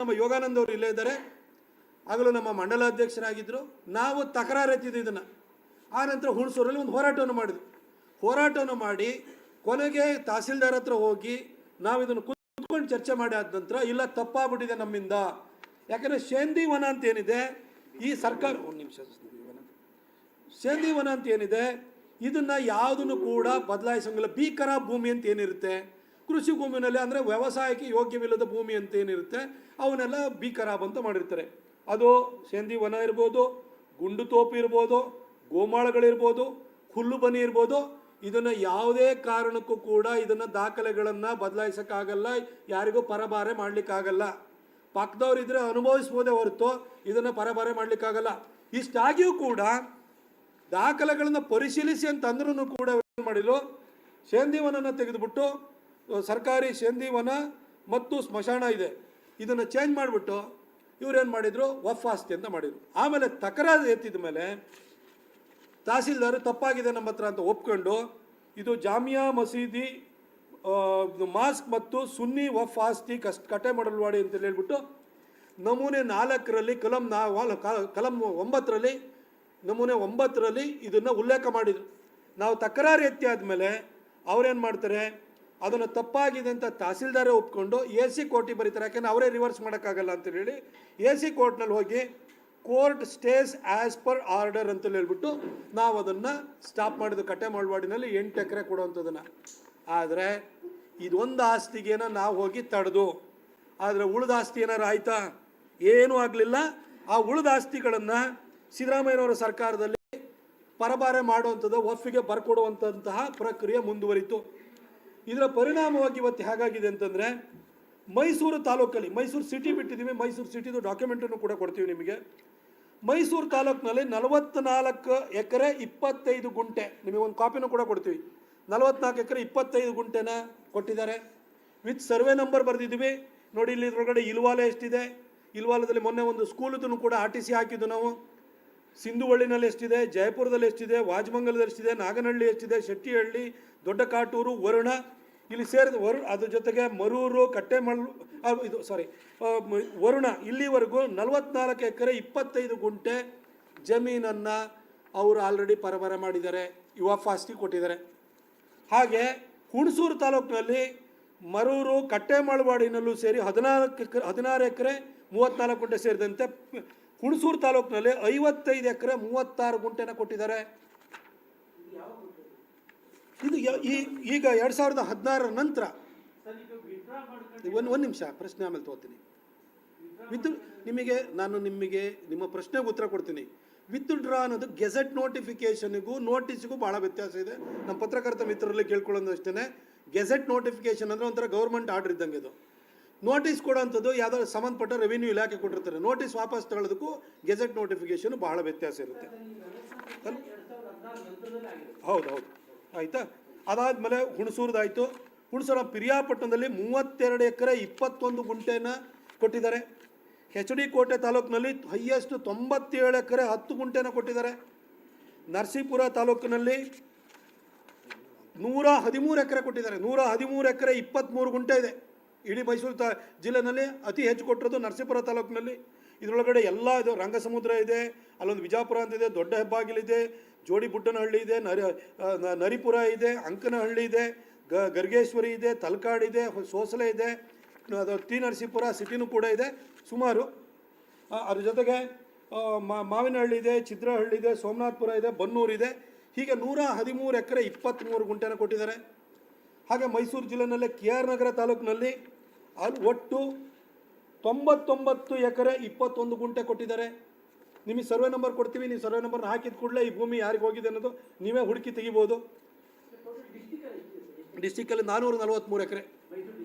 ನಮ್ಮ ಯೋಗಾನಂದ ಅವರು ಇಲ್ಲೇ ಇದ್ದಾರೆ. ಆಗಲೂ ನಮ್ಮ ಮಂಡಲ ಅಧ್ಯಕ್ಷರಾಗಿದ್ದರು ನಾವು ತಕರಾರು ಎತ್ತಿದ್ದು ಇದನ್ನು. ಆ ನಂತರ ಹುಣಸೂರಲ್ಲಿ ಒಂದು ಹೋರಾಟವನ್ನು ಮಾಡಿದ್ವಿ. ಹೋರಾಟವನ್ನು ಮಾಡಿ ಕೊನೆಗೆ ತಹಸೀಲ್ದಾರ್ ಹತ್ರ ಹೋಗಿ ನಾವು ಇದನ್ನು ಕುತ್ಕೊಂಡು ಚರ್ಚೆ ಮಾಡಿ ಆದ ನಂತರ ಇಲ್ಲ ತಪ್ಪಾಗ್ಬಿಟ್ಟಿದೆ ನಮ್ಮಿಂದ. ಯಾಕಂದರೆ ಶೇಂದಿ ವನ ಅಂತ ಏನಿದೆ ಈ ಸರ್ಕಾರ ಒಂದು ನಿಮಿಷ ಸೇಂದಿ ವನ ಅಂತ ಏನಿದೆ ಇದನ್ನು ಯಾವುದನ್ನು ಕೂಡ ಬದಲಾಯಿಸಂಗಿಲ್ಲ. ಭೀಕರ ಭೂಮಿ ಅಂತ ಏನಿರುತ್ತೆ ಕೃಷಿ ಭೂಮಿನಲ್ಲಿ ಅಂದರೆ ವ್ಯವಸಾಯಕ್ಕೆ ಯೋಗ್ಯವಿಲ್ಲದ ಭೂಮಿ ಅಂತ ಏನಿರುತ್ತೆ ಅವನ್ನೆಲ್ಲ ಬೀಕರಾಬ್ ಅಂತ ಮಾಡಿರ್ತಾರೆ. ಅದು ಸೇಂದಿ ವನ ಇರ್ಬೋದು, ಗುಂಡು ತೋಪು ಇರ್ಬೋದು, ಗೋಮಾಳಗಳಿರ್ಬೋದು, ಹುಲ್ಲು ಬನಿ ಇರ್ಬೋದು, ಇದನ್ನು ಯಾವುದೇ ಕಾರಣಕ್ಕೂ ಕೂಡ ಇದನ್ನು ದಾಖಲೆಗಳನ್ನು ಬದಲಾಯಿಸೋಕ್ಕಾಗಲ್ಲ, ಯಾರಿಗೂ ಪರಭಾರೆ ಮಾಡಲಿಕ್ಕಾಗಲ್ಲ. ಪಕ್ಕದವ್ರಿದ್ರೆ ಅನುಭವಿಸ್ಬೋದೇ ಹೊರತು ಇದನ್ನು ಪರಭಾರೆ ಮಾಡಲಿಕ್ಕಾಗಲ್ಲ. ಇಷ್ಟಾಗಿಯೂ ಕೂಡ ದಾಖಲೆಗಳನ್ನು ಪರಿಶೀಲಿಸಿ ಅಂತಂದ್ರೂ ಕೂಡ ಏನು ಮಾಡಿದ್ರು ಸೇಂದಿವನನ ತೆಗೆದುಬಿಟ್ಟು ಸರ್ಕಾರಿ ಸೇಂದಿವನ ಮತ್ತು ಸ್ಮಶಾನ ಇದೆ. ಇದನ್ನು ಚೇಂಜ್ ಮಾಡಿಬಿಟ್ಟು ಇವ್ರೇನು ಮಾಡಿದರು? ವಫ್ ಆಸ್ತಿ ಅಂತ ಮಾಡಿದರು. ಆಮೇಲೆ ತಕರಾರು ಎತ್ತಿದ ಮೇಲೆ ತಹಸೀಲ್ದಾರ್ ತಪ್ಪಾಗಿದೆ ನಮ್ಮ ಹತ್ರ ಅಂತ ಒಪ್ಕೊಂಡು ಇದು ಜಾಮಿಯಾ ಮಸೀದಿ ಮಾಸ್ಕ್ ಮತ್ತು ಸುನ್ನಿ ವಫ್ ಆಸ್ತಿ ಕಸ್ ಕಟೆ ಮಾಡಲ್ವಾಡಿ ಅಂತ ಹೇಳ್ಬಿಟ್ಟು ನಮೂನೆ ನಾಲ್ಕರಲ್ಲಿ ಕಲಂ ನಾ ಕಲಂ ಒಂಬತ್ತರಲ್ಲಿ ನಮೂನೆ ಒಂಬತ್ತರಲ್ಲಿ ಇದನ್ನು ಉಲ್ಲೇಖ ಮಾಡಿದರು. ನಾವು ತಕರಾರು ಎತ್ತಿ ಆದಮೇಲೆ ಅವ್ರೇನು ಮಾಡ್ತಾರೆ? ಅದನ್ನು ತಪ್ಪಾಗಿದೆ ಅಂತ ತಹಸೀಲ್ದಾರೇ ಒಪ್ಕೊಂಡು ಎ ಸಿ ಕೋರ್ಟಿಗೆ ಬರೀತಾರೆ. ಯಾಕೆಂದ್ರೆ ಅವರೇ ರಿವರ್ಸ್ ಮಾಡೋಕ್ಕಾಗಲ್ಲ ಅಂತ ಹೇಳಿ ಎ ಸಿ ಕೋರ್ಟ್ನಲ್ಲಿ ಹೋಗಿ court stays as per order ಅಂತ ಹೇಳ್ಬಿಟ್ಟು ನಾವು ಅದನ್ನು ಸ್ಟಾಪ್ ಮಾಡಿದ್ದು ಕಟ್ಟೆ ಮಾಡವಾಡಿನಲ್ಲಿ ಎಂಟು ಎಕರೆ ಕೊಡೋವಂಥದ್ದನ್ನು. ಆದರೆ ಇದೊಂದು ಆಸ್ತಿಗೇನ ನಾವು ಹೋಗಿ ತಡೆದು, ಆದರೆ ಉಳಿದ ಆಸ್ತಿ ಏನಾರು ಆಯ್ತಾ? ಏನೂ ಆಗಲಿಲ್ಲ. ಆ ಉಳಿದ ಆಸ್ತಿಗಳನ್ನು ಸಿದ್ದರಾಮಯ್ಯನವರ ಸರ್ಕಾರದಲ್ಲಿ ಪರಭಾರೆ ಮಾಡುವಂಥದ್ದು, ಒಪ್ಪಿಗೆ ಬರ್ಕೊಡುವಂತಹ ಪ್ರಕ್ರಿಯೆ ಮುಂದುವರಿತು. ಇದರ ಪರಿಣಾಮವಾಗಿ ಇವತ್ತು ಹೇಗಾಗಿದೆ ಅಂತಂದರೆ ಮೈಸೂರು ತಾಲೂಕಲ್ಲಿ, ಮೈಸೂರು ಸಿಟಿ ಬಿಟ್ಟಿದ್ದೀವಿ, ಮೈಸೂರು ಸಿಟಿದು ಡಾಕ್ಯುಮೆಂಟನ್ನು ಕೂಡ ಕೊಡ್ತೀವಿ ನಿಮಗೆ. ಮೈಸೂರು ತಾಲೂಕಿನಲ್ಲಿ ನಲವತ್ತ್ನಾಲ್ಕು ಎಕರೆ ಇಪ್ಪತ್ತೈದು ಗುಂಟೆ, ನಿಮಗೆ ಒಂದು ಕಾಪಿನೂ ಕೂಡ ಕೊಡ್ತೀವಿ. ನಲವತ್ನಾಲ್ಕು ಎಕರೆ ಇಪ್ಪತ್ತೈದು ಗುಂಟೆನ ಕೊಟ್ಟಿದ್ದಾರೆ. ವಿತ್ ಸರ್ವೆ ನಂಬರ್ ಬರೆದಿದ್ದೀವಿ. ನೋಡಿ, ಇಲ್ಲಿ ಇದ್ರೊಳಗಡೆ ಇಲ್ವಾಲೆ ಎಷ್ಟಿದೆ? ಇಲ್ವಾಲದಲ್ಲಿ ಮೊನ್ನೆ ಒಂದು ಸ್ಕೂಲದನ್ನು ಕೂಡ ಆರ್ ಟಿ ಸಿ ಹಾಕಿದ್ದು ನಾವು. ಸಿಂಧುವಳ್ಳಿನಲ್ಲಿ ಎಷ್ಟಿದೆ? ಜಯಪುರದಲ್ಲಿ ಎಷ್ಟಿದೆ? ವಾಜಮಂಗಲದಲ್ಲಿ ಎಷ್ಟಿದೆ? ನಾಗನಹಳ್ಳಿ ಎಷ್ಟಿದೆ? ಶೆಟ್ಟಿಹಳ್ಳಿ, ದೊಡ್ಡಕಾಟೂರು, ವರುಣ ಇಲ್ಲಿ ಸೇರಿದ ವರು ಅದ್ರ ಜೊತೆಗೆ ಮರೂರು, ಕಟ್ಟೆಮಳ್ಳು ಇದು ಸಾರಿ ವರುಣ, ಇಲ್ಲಿವರೆಗೂ ನಲವತ್ನಾಲ್ಕು ಎಕರೆ ಇಪ್ಪತ್ತೈದು ಗುಂಟೆ ಜಮೀನನ್ನು ಅವರು ಆಲ್ರೆಡಿ ಪರಬರ ಮಾಡಿದ್ದಾರೆ, ಯುವ ಫಾಸ್ಟಿ ಕೊಟ್ಟಿದ್ದಾರೆ. ಹಾಗೆ ಹುಣಸೂರು ತಾಲೂಕಿನಲ್ಲಿ ಮರೂರು ಕಟ್ಟೆಮಳ್ವಾಡಿನಲ್ಲೂ ಸೇರಿ ಹದಿನಾಲ್ಕು ಎಕರೆ, ಹದಿನಾರು ಎಕರೆ ಮೂವತ್ತ್ನಾಲ್ಕು ಗುಂಟೆ ಸೇರಿದಂತೆ ಹುಣಸೂರು ತಾಲೂಕಿನಲ್ಲಿ ಐವತ್ತೈದು ಎಕರೆ, ಮೂವತ್ತಾರು ಗುಂಟೆನ ಕೊಟ್ಟಿದ್ದಾರೆ. ಇದು ಈಗ ಎರಡು ಸಾವಿರದ ಹದಿನಾರರ ನಂತರ ಒಂದು ಒಂದು ನಿಮಿಷ ಪ್ರಶ್ನೆ ಆಮೇಲೆ ತಗೋತೀನಿ. ವಿತ್ ನಿಮಗೆ ನಾನು ನಿಮಗೆ ನಿಮ್ಮ ಪ್ರಶ್ನೆಗೆ ಉತ್ತರ ಕೊಡ್ತೀನಿ. ವಿತ್ ಡ್ರಾ ಅನ್ನೋದು ಗೆಜೆಟ್ ನೋಟಿಫಿಕೇಷನ್ಗೂ ನೋಟಿಸ್ಗೂ ಭಾಳ ವ್ಯತ್ಯಾಸ ಇದೆ. ನಮ್ಮ ಪತ್ರಕರ್ತ ಮಿತ್ರರಲ್ಲಿ ಕೇಳ್ಕೊಳ್ಳೋದು ಅಷ್ಟೇ ಗೆಜೆಟ್ ನೋಟಿಫಿಕೇಷನ್ ಅಂದರೆ ಒಂಥರ ಗೌರ್ಮೆಂಟ್ ಆರ್ಡರ್ ಇದ್ದಂಗೆ ಇದು. ನೋಟಿಸ್ ಕೊಡೋಂಥದ್ದು ಯಾವುದೋ ಸಂಬಂಧಪಟ್ಟ ರೆವಿನ್ಯೂ ಇಲಾಖೆ ಕೊಟ್ಟಿರ್ತಾರೆ. ನೋಟಿಸ್ ವಾಪಸ್ ತಗೊಳ್ಳೋದಕ್ಕೂ ಗೆಜೆಟ್ ನೋಟಿಫಿಕೇಷನ್ ಭಾಳ ವ್ಯತ್ಯಾಸ ಇರುತ್ತೆ. ಹೌದು ಹೌದು. ಆಯಿತಾ? ಅದಾದಮೇಲೆ ಹುಣಸೂರದಾಯಿತು. ಹುಣಸೂರ ಪಿರಿಯಾಪಟ್ಟಣದಲ್ಲಿ ಮೂವತ್ತೆರಡು ಎಕರೆ ಇಪ್ಪತ್ತೊಂದು ಗುಂಟೆನ ಕೊಟ್ಟಿದ್ದಾರೆ. ಹೆಚ್ ಡಿ ಕೋಟೆ ತಾಲೂಕಿನಲ್ಲಿ ಹೈಯೆಸ್ಟ್ ತೊಂಬತ್ತೇಳು ಎಕರೆ ಹತ್ತು ಗುಂಟೆನ ಕೊಟ್ಟಿದ್ದಾರೆ. ನರಸೀಪುರ ತಾಲೂಕಿನಲ್ಲಿ ನೂರ ಹದಿಮೂರು ಎಕರೆ ಕೊಟ್ಟಿದ್ದಾರೆ. ನೂರ ಹದಿಮೂರು ಎಕರೆ ಇಪ್ಪತ್ತ್ಮೂರು ಗುಂಟೆ ಇದೆ. ಇಡೀ ಮೈಸೂರು ತಾ ಜಿಲ್ಲೆನಲ್ಲಿ ಅತಿ ಹೆಚ್ಚು ಕೊಟ್ಟಿರೋದು ನರಸೀಪುರ ತಾಲೂಕಿನಲ್ಲಿ. ಇದರೊಳಗಡೆ ಎಲ್ಲ ಇದು ರಂಗಸಮುದ್ರ ಇದೆ, ಅಲ್ಲೊಂದು ವಿಜಾಪುರ ಅಂತಿದೆ, ದೊಡ್ಡ ಹೆಬ್ಬಾಗಿಲಿದೆ ಜೋಡಿ ಬುಡ್ಡನಹಳ್ಳಿ ಇದೆ, ನರಿ ನರಿಪುರ ಇದೆ, ಅಂಕನಹಳ್ಳಿ ಇದೆ, ಗ, ಗರ್ಗೇಶ್ವರಿ ಇದೆ, ತಲಕಾಡ್ ಇದೆ, ಸೋಸಲೆ ಇದೆ, ಅದು ಟಿ ನರಸೀಪುರ ಸಿಟಿನೂ ಕೂಡ ಇದೆ. ಸುಮಾರು ಅದ್ರ ಜೊತೆಗೆ ಮಾವಿನಹಳ್ಳಿ ಇದೆ, ಚಿತ್ರಹಳ್ಳಿ ಇದೆ, ಸೋಮನಾಥಪುರ ಇದೆ, ಬನ್ನೂರು ಇದೆ. ಹೀಗೆ ನೂರ ಹದಿಮೂರು ಎಕರೆ ಇಪ್ಪತ್ತ್ಮೂರು ಗುಂಟೆನ ಕೊಟ್ಟಿದ್ದಾರೆ. ಹಾಗೆ ಮೈಸೂರು ಜಿಲ್ಲೆನಲ್ಲೇ ಕೆ ಆರ್ ನಗರ ತಾಲೂಕಿನಲ್ಲಿ ಅಲ್ಲಿ ಒಟ್ಟು ತೊಂಬತ್ತೊಂಬತ್ತು ಎಕರೆ ಇಪ್ಪತ್ತೊಂದು ಗುಂಟೆ ಕೊಟ್ಟಿದ್ದಾರೆ. ನಿಮಗೆ ಸರ್ವೆ ನಂಬರ್ ಕೊಡ್ತೀವಿ, ನೀವು ಸರ್ವೆ ನಂಬರ್ನ ಹಾಕಿದ ಕೂಡಲೇ ಈ ಭೂಮಿ ಯಾರಿಗೆ ಹೋಗಿದೆ ಅನ್ನೋದು ನೀವೇ ಹುಡುಕಿ ತೆಗಿಬೋದು. ಡಿಸ್ಟಿಕ್ಕಲ್ಲಿ ನಾನ್ನೂರ ನಲವತ್ತ್ಮೂರು ಎಕರೆ.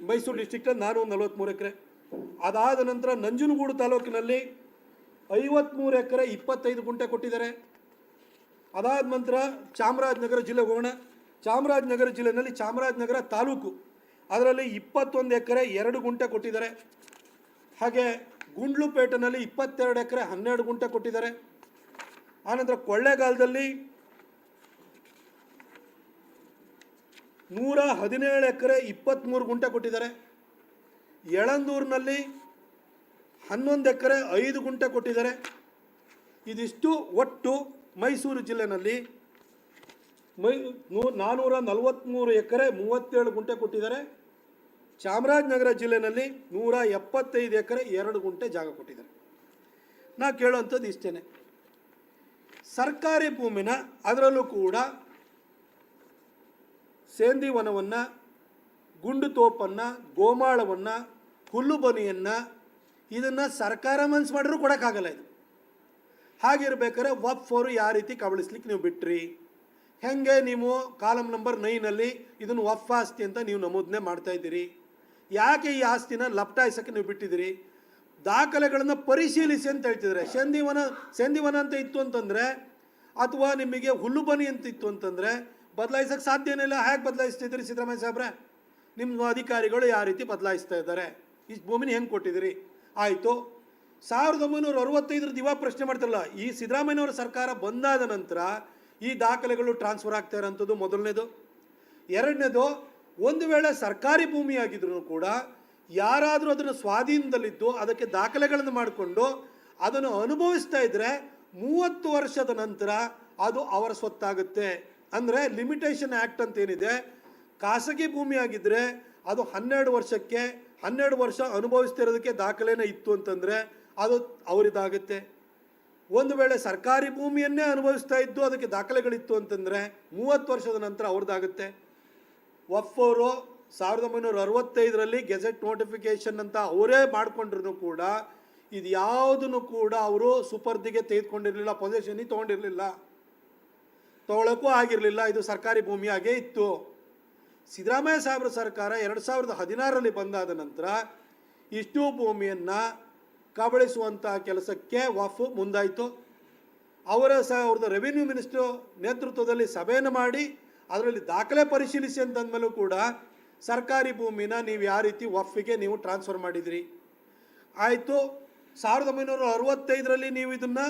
ಮೈಸೂರು ಡಿಸ್ಟಿಕ್ಟಲ್ಲಿ ನಾನ್ನೂರ ನಲವತ್ತ್ಮೂರು ಎಕರೆ. ಅದಾದ ನಂತರ ನಂಜನಗೂಡು ತಾಲೂಕಿನಲ್ಲಿ ಐವತ್ತ್ಮೂರು ಎಕರೆ ಇಪ್ಪತ್ತೈದು ಗುಂಟೆ ಕೊಟ್ಟಿದ್ದಾರೆ. ಅದಾದ ನಂತರ ಚಾಮರಾಜನಗರ ಜಿಲ್ಲೆಗೆ ಹೋಗೋಣ. ಚಾಮರಾಜನಗರ ಜಿಲ್ಲೆಯಲ್ಲಿ ಚಾಮರಾಜನಗರ ತಾಲೂಕು. ಅದರಲ್ಲಿ ಇಪ್ಪತ್ತೊಂದು ಎಕರೆ ಎರಡು ಗುಂಟೆ ಕೊಟ್ಟಿದ್ದಾರೆ. ಹಾಗೆ ಗುಂಡ್ಲುಪೇಟೆನಲ್ಲಿ ಇಪ್ಪತ್ತೆರಡು ಎಕರೆ ಹನ್ನೆರಡು ಗುಂಟೆ ಕೊಟ್ಟಿದ್ದಾರೆ. ಆನಂತರ ಕೊಳ್ಳೇಗಾಲದಲ್ಲಿ ನೂರ ಹದಿನೇಳು ಎಕರೆ ಇಪ್ಪತ್ತ್ಮೂರು ಗುಂಟೆ ಕೊಟ್ಟಿದ್ದಾರೆ. ಯಳಂದೂರಿನಲ್ಲಿ ಹನ್ನೊಂದು ಎಕರೆ ಐದು ಗುಂಟೆ ಕೊಟ್ಟಿದ್ದಾರೆ. ಇದಿಷ್ಟು ಒಟ್ಟು ಮೈಸೂರು ಜಿಲ್ಲೆನಲ್ಲಿ ಮೈ ನೂ ನಾನ್ನೂರ ನಲವತ್ತ್ಮೂರು ಎಕರೆ ಮೂವತ್ತೇಳು ಗುಂಟೆ ಕೊಟ್ಟಿದ್ದಾರೆ. ಚಾಮರಾಜನಗರ ಜಿಲ್ಲೆನಲ್ಲಿ ನೂರ ಎಪ್ಪತ್ತೈದು ಎಕರೆ ಎರಡು ಗುಂಟೆ ಜಾಗ ಕೊಟ್ಟಿದ್ದಾರೆ. ನಾ ಕೇಳುವಂಥದ್ದು ಇಷ್ಟೇ ಸರ್ಕಾರಿ ಭೂಮಿನ ಅದರಲ್ಲೂ ಕೂಡ ಸೇಂದಿ ವನವನ್ನು, ಗುಂಡು ತೋಪನ್ನು, ಗೋಮಾಳವನ್ನು, ಹುಲ್ಲು ಬನಿಯನ್ನು ಇದನ್ನು ಸರ್ಕಾರ ಮನ್ಸು ಮಾಡಿದ್ರು ಕೊಡೋಕ್ಕಾಗಲ್ಲ ಇದು. ಹಾಗಿರ್ಬೇಕಾದ್ರೆ ವಫ್ ಅವರು ಯಾವ ರೀತಿ ಕಬಳಿಸ್ಲಿಕ್ಕೆ ನೀವು ಬಿಟ್ರಿ? ಹೆಂಗೆ ನೀವು ಕಾಲಮ್ ನಂಬರ್ ನೈನಲ್ಲಿ ಇದನ್ನು ವಫ್ ಆಸ್ತಿ ಅಂತ ನೀವು ನಮೂದನೆ ಮಾಡ್ತಾ ಇದ್ದೀರಿ? ಯಾಕೆ ಈ ಆಸ್ತಿನ ಲಪ್ಟಾಯಿಸೋಕ್ಕೆ ನೀವು ಬಿಟ್ಟಿದ್ದೀರಿ? ದಾಖಲೆಗಳನ್ನು ಪರಿಶೀಲಿಸಿ ಅಂತ ಹೇಳ್ತಿದ್ದಾರೆ. ಸಂಧಿವನ ಸಂಧಿವನ ಅಂತ ಇತ್ತು ಅಂತಂದರೆ, ಅಥವಾ ನಿಮಗೆ ಹುಲ್ಲುಬನಿ ಅಂತ ಇತ್ತು ಅಂತಂದರೆ ಬದಲಾಯಿಸೋಕ್ಕೆ ಸಾಧ್ಯನೇ ಇಲ್ಲ ಹೇಗೆ ಬದಲಾಯಿಸ್ತಿದ್ದೀರಿ ಸಿದ್ದರಾಮಯ್ಯ ಸಾಹೇಬ್ರೆ? ನಿಮ್ಮ ಅಧಿಕಾರಿಗಳು ಯಾವ ರೀತಿ ಬದಲಾಯಿಸ್ತಾ ಇದ್ದಾರೆ? ಇಷ್ಟು ಭೂಮಿನ ಹೆಂಗೆ ಕೊಟ್ಟಿದ್ದೀರಿ? ಆಯಿತು. ಸಾವಿರದ ಒಂಬೈನೂರ ಅರವತ್ತೈದರ ದಿವಾ ಪ್ರಶ್ನೆ ಮಾಡ್ತಾರಲ್ಲ, ಈ ಸಿದ್ದರಾಮಯ್ಯನವರ ಸರ್ಕಾರ ಬಂದಾದ ನಂತರ ಈ ದಾಖಲೆಗಳು ಟ್ರಾನ್ಸ್ಫರ್ ಆಗ್ತಾ ಇರೋಂಥದ್ದು ಮೊದಲನೇದು. ಎರಡನೇದು ಒಂದು ವೇಳೆ ಸರ್ಕಾರಿ ಭೂಮಿಯಾಗಿದ್ರು ಕೂಡ ಯಾರಾದರೂ ಅದನ್ನು ಸ್ವಾಧೀನದಲ್ಲಿದ್ದು ಅದಕ್ಕೆ ದಾಖಲೆಗಳನ್ನು ಮಾಡಿಕೊಂಡು ಅದನ್ನು ಅನುಭವಿಸ್ತಾ ಇದ್ದರೆ ಮೂವತ್ತು ವರ್ಷದ ನಂತರ ಅದು ಅವರ ಸ್ವತ್ತಾಗುತ್ತೆ. ಅಂದರೆ ಲಿಮಿಟೇಷನ್ ಆ್ಯಕ್ಟ್ ಅಂತ ಏನಿದೆ ಖಾಸಗಿ ಭೂಮಿಯಾಗಿದ್ದರೆ ಅದು ಹನ್ನೆರಡು ವರ್ಷಕ್ಕೆ ಹನ್ನೆರಡು ವರ್ಷ ಅನುಭವಿಸ್ತಿರೋದಕ್ಕೆ ದಾಖಲೆನೇ ಇತ್ತು ಅಂತಂದರೆ ಅದು ಅವರಿದಾಗುತ್ತೆ. ಒಂದು ವೇಳೆ ಸರ್ಕಾರಿ ಭೂಮಿಯನ್ನೇ ಅನುಭವಿಸ್ತಾ ಇದ್ದು ಅದಕ್ಕೆ ದಾಖಲೆಗಳಿತ್ತು ಅಂತಂದರೆ ಮೂವತ್ತು ವರ್ಷದ ನಂತರ ಅವ್ರದ್ದಾಗುತ್ತೆ. ವಫ್ ಸಾವಿರದ ಒಂಬೈನೂರ ಅರವತ್ತೈದರಲ್ಲಿ ಗೆಜೆಟ್ ನೋಟಿಫಿಕೇಷನ್ ಅಂತ ಅವರೇ ಮಾಡಿಕೊಂಡ್ರು ಕೂಡ, ಇದು ಯಾವುದನ್ನು ಕೂಡ ಅವರು ಸುಪರ್ದಿಗೆ ತೆಗೆದುಕೊಂಡಿರಲಿಲ್ಲ ಪೊಸೆಷನ್ನಿಗೆ ತೊಗೊಂಡಿರಲಿಲ್ಲ. ತೊಗೊಳಕ್ಕೂ ಆಗಿರಲಿಲ್ಲ, ಇದು ಸರ್ಕಾರಿ ಭೂಮಿಯಾಗೇ ಇತ್ತು. ಸಿದ್ದರಾಮಯ್ಯ ಸಾಹೇಬ್ರ ಸರ್ಕಾರ ಎರಡು ಸಾವಿರದ ಹದಿನಾರರಲ್ಲಿ ಬಂದಾದ ನಂತರ ಇಷ್ಟು ಭೂಮಿಯನ್ನು ಕಬಳಿಸುವಂಥ ಕೆಲಸಕ್ಕೆ ವಫ್ ಮುಂದಾಯಿತು. ಅವರ ಸಹ ಅವ್ರದ್ದು ರೆವಿನ್ಯೂ ಮಿನಿಸ್ಟ್ರು ನೇತೃತ್ವದಲ್ಲಿ ಸಭೆಯನ್ನು ಮಾಡಿ ಅದರಲ್ಲಿ ದಾಖಲೆ ಪರಿಶೀಲಿಸಿ ಅಂತಂದಮೇಲೂ ಕೂಡ ಸರ್ಕಾರಿ ಭೂಮಿನ ನೀವು ಯಾವ ರೀತಿ ಒಫ್ಗೆ ನೀವು ಟ್ರಾನ್ಸ್ಫರ್ ಮಾಡಿದ್ರಿ. ಆಯಿತು, ಸಾವಿರದ ಒಂಬೈನೂರ ಅರವತ್ತೈದರಲ್ಲಿ ನೀವು ಇದನ್ನು